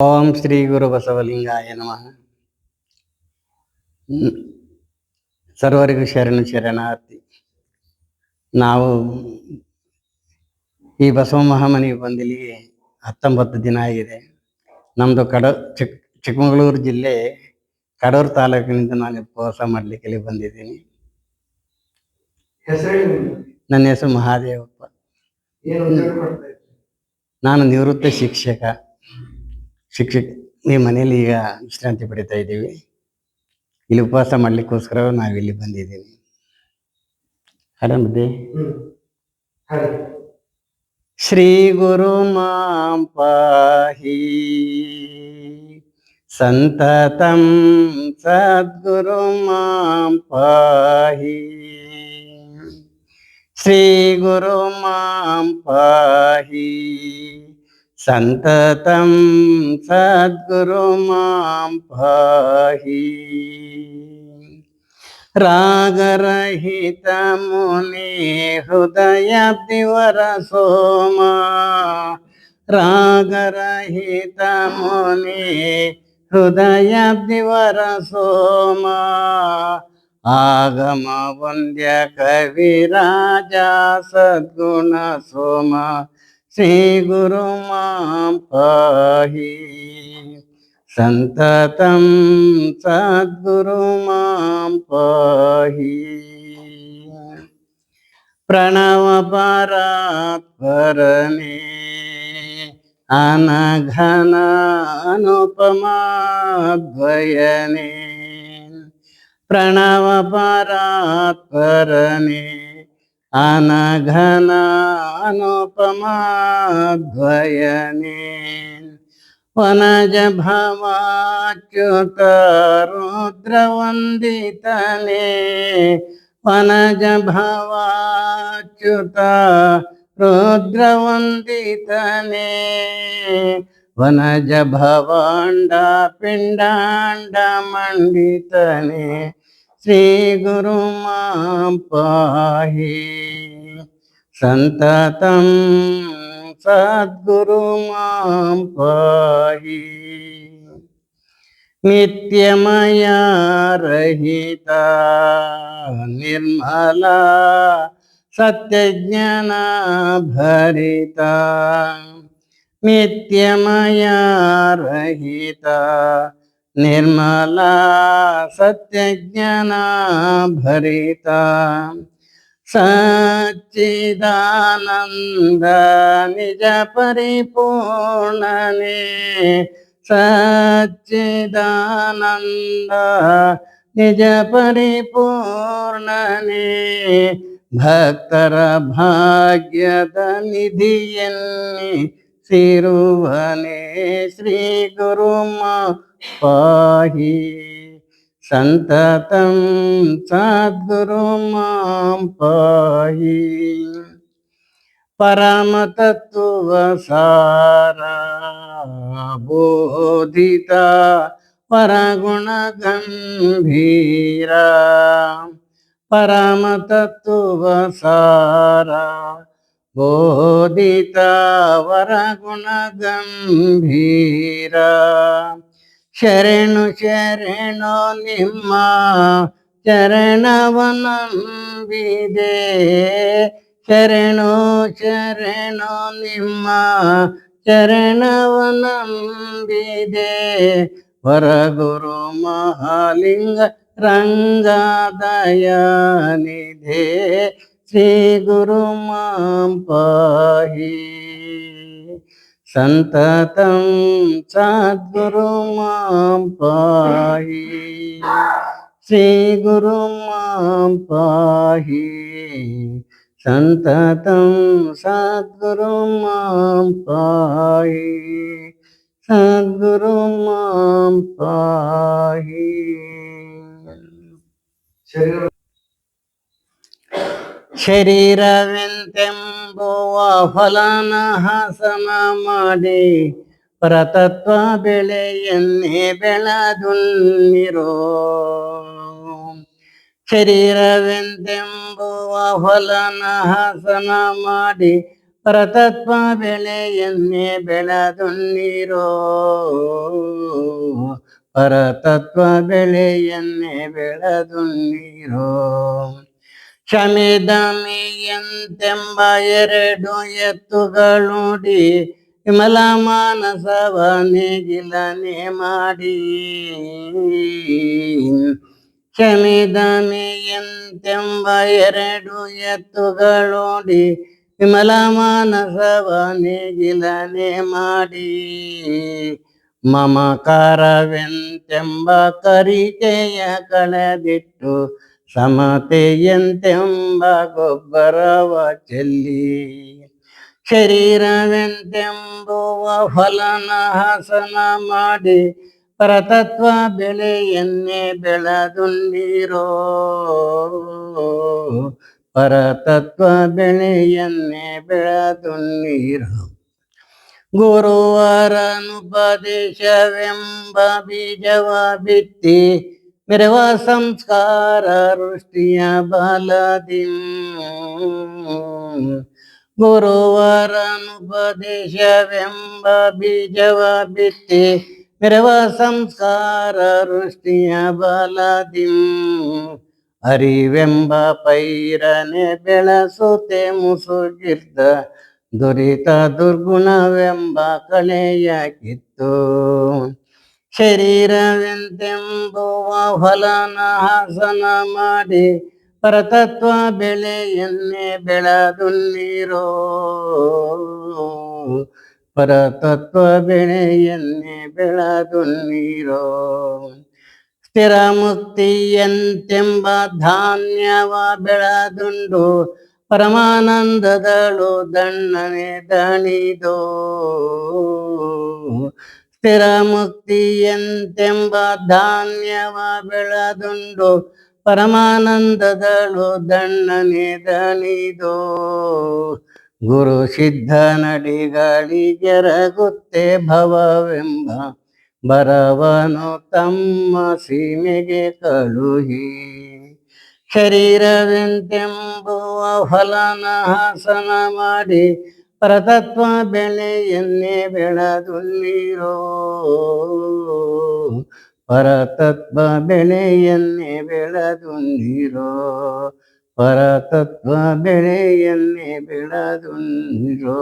ಓಂ ಶ್ರೀ ಗುರು ಬಸವಲಿಂಗಾಯ ನಮಃ. ಸರ್ವರಿಗೂ ಶರಣು ಶರಣಾರ್ಥಿ. ನಾವು ಈ ಬಸವ ಮಹಾಮನಿಗೆ ಬಂದಿಲ್ಲಿಗೆ ಹತ್ತೊಂಬತ್ತು ದಿನ ಆಗಿದೆ. ನಮ್ಮದು ಕಡ ಚಿಕ್ ಚಿಕ್ಕಮಗಳೂರು ಜಿಲ್ಲೆ ಕಡೂರು ತಾಲೂಕಿನಿಂದ ನಾನು ಉಪವಾಸ ಮಾಡಲಿಕ್ಕೆ ಇಲ್ಲಿ ಬಂದಿದ್ದೀನಿ ನನ್ನ ಹೆಸರು ಮಹಾದೇವಪ್ಪ. ನಾನು ನಿವೃತ್ತ ಶಿಕ್ಷಕ. ಶಿಕ್ಷಕ ಈ ಮನೇಲಿ ಈಗ ವಿಶ್ರಾಂತಿ ಪಡಿತಾ ಇದ್ದೀವಿ. ಇಲ್ಲಿ ಉಪವಾಸ ಮಾಡಲಿಕ್ಕೋಸ್ಕರ ನಾವಿಲ್ಲಿ ಬಂದಿದ್ದೀನಿ ಬಂದಿದ್ದೀವಿ. ಹಾಗೆ. ಶ್ರೀ ಗುರು ಮಾಂ ಪಾಹಿ. ಸಂತತಂ ಸದ್ಗುರು ಮಾಂ ಪಾಹಿ. ಶ್ರೀ ಗುರು ಮಾಂ ಪಾಹಿ. సంతతం సద్గురు మాం పాహి. రాగరహిత ముని హృదయ దివర సోమా. రాగరహిత ముని హృదయ దివర సోమా. ఆగమ వంద్య కవిరాజా సద్గుణ సోమా. श्री गुरु पाही। संततम सद्गुरु पाही। प्रणव परणे अनघन अनुपमाद्वयने। प्रणव परात्परणे అనఘనానుపమాద్వయనే వనజ భవాచ్యుత రుద్రవందితనే వనజ భవాచ్యుత రుద్రవందితనే వనజ భవాండ పిండాండ మండితనే श्री गुरु पाहि सन्ततं सद्गुरु मां पाहि नित्यमया रहिता निर्मला सत्यज्ञाना भरिता नित्यमया रहिता निर्मला सत्यज्ञानाभरिता सच्चिदानन्द निजपरिपूर्णने सच्चिदानन्द निजपरिपूर्णने भक्तर भाग्यद निधियन्नि सिरुभने श्री गुरुमा पाहि सन्ततं सद्गुरु मां पाहि परमतत्त्वसारा बोधिता परगुणगम्भीरा परमतत्त्वसारा वरगुणगम्भीर शरणु शरणो निम्मा चरणवनम्बिदे शरणो शरणो निम्मा चरणवनम्बिदे वरगुरु महालिङ्ग रङ्गदयनिधे श्री गुरु मां पाहि सन्ततं सद्गुरु मां पाहि श्रीगुरु मां पाहि सन्ततं सद्गुरु मां पाहि सद्गुरु मां पाहि ಶರೀರವೆಂತೆಂಬುವ ಫಲನ ಹಸನ ಮಾಡಿ ಪರತತ್ವ ಬೆಳೆಯನ್ನೇ ಬೆಳೆದುನ್ನಿರೋ ಶರೀರವೆಂತೆಂಬುವ ಫಲನ ಹಸನ ಮಾಡಿ ಪರತತ್ವ ಬೆಳೆಯನ್ನೇ ಬೆಳೆದುಣ್ಣೀರೋ ಪರತತ್ವ ಬೆಳೆಯನ್ನೇ ಬೆಳೆದುಣ್ಣೀರೋ ಶಮಿದಮಿಯಂತೆಂಬ ಎರಡು ಎತ್ತುಗಳೂಡಿ, ವಿಮಲ ಮಾನಸವ ನೇಗಿಲನೆ ಮಾಡಿ. ಶಮಿದಮಿಯಂತೆಂಬ ಎರಡು ಎತ್ತುಗಳೋಡಿ, ವಿಮಲ ಮಾನಸವ ನೇಗಿಲನೆ ಮಾಡಿ. ಮಮಕಾರವೆಂತೆಂಬ ಕರಿಕೆಯ ಕಳೆದಿಟ್ಟು ಸಮತೆಯಂತೆಂಬ ಗೊಬ್ಬರವ ಚೆಲ್ಲಿ, ಶರೀರವೆಂತೆಂಬುವ ಫಲನ ಹಾಸನ ಮಾಡಿ, ಪರತತ್ವ ಬೆಳೆಯನ್ನೇ ಬೆಳೆದುಂಡಿರೋ? ಪರತತ್ವ ಬೆಳೆಯನ್ನೇ ಬೆಳೆದುಂಡಿರೋ? ಗುರುವರನುಪದೇಶವೆಂಬ ಬೀಜವ ಬಿತ್ತಿ ಮೆರವ ಸಂಸ್ಕಾರ ವೃಷ್ಟಿಯ ಬಲದಿ ಗುರುವರನುಪದೇಶವೆಂಬ ಬೀಜವ ಬಿತ್ತಿ ಮೆರವ ಸಂಸ್ಕಾರ ವೃಷ್ಟಿಯ ಬಲದಿ ಅರಿವೆಂಬ ಪೈರನೆ ಬೆಳಸುತ್ತೆ ಮುಸುಗಿರ್ದ ದುರಿತ ದುರ್ಗುಣವೆಂಬ ಕಳೆಯ ಕಿತ್ತು ಶರೀರವೆಂತೆಂಬುವ ಫಲನ ಹಾಸನ ಮಾಡಿ ಪರತತ್ವ ಬೆಳೆಯನ್ನೇ ಬೆಳೆದುಣ್ಣೀರೋ ಪರತತ್ವ ಬೆಳೆಯನ್ನೇ ಬೆಳೆದುಣ್ಣೀರೋ ಸ್ಥಿರ ಮುಕ್ತಿಯಂತೆಂಬ ಧಾನ್ಯವ ಬೆಳೆದುಂಡು ಪರಮಾನಂದದಳು ದಣ್ಣನೆ ದಣಿದೋ. ಸ್ಥಿರ ಮುಕ್ತಿಯಂತೆಂಬ ಧಾನ್ಯವ ಬೆಳದುಂಡು ಪರಮಾನಂದದಳು ದಣ್ಣನೆ ದಣಿದು. ಗುರು ಸಿದ್ಧ ನಡಿಗಳಿಗೆರಗುತ್ತೆ ಭವವೆಂಬ ಬರವನು ತಮ್ಮ ಸೀಮೆಗೆ ಕಳುಹಿ. ಶರೀರವೆಂತೆಂಬುವ ಫಲನ ಹಾಸನ ಮಾಡಿ ಪರತತ್ವ ಬೆಳೆಯನ್ನೇ ಬೆಳೆದುಲ್ಲಿರೋ ಪರತತ್ವ ಬೆಳೆಯನ್ನೇ ಬೆಳೆದುಂದಿರೋ ಪರತತ್ವ ಬೆಳೆಯನ್ನೇ ಬೆಳೆದುಂದಿರೋ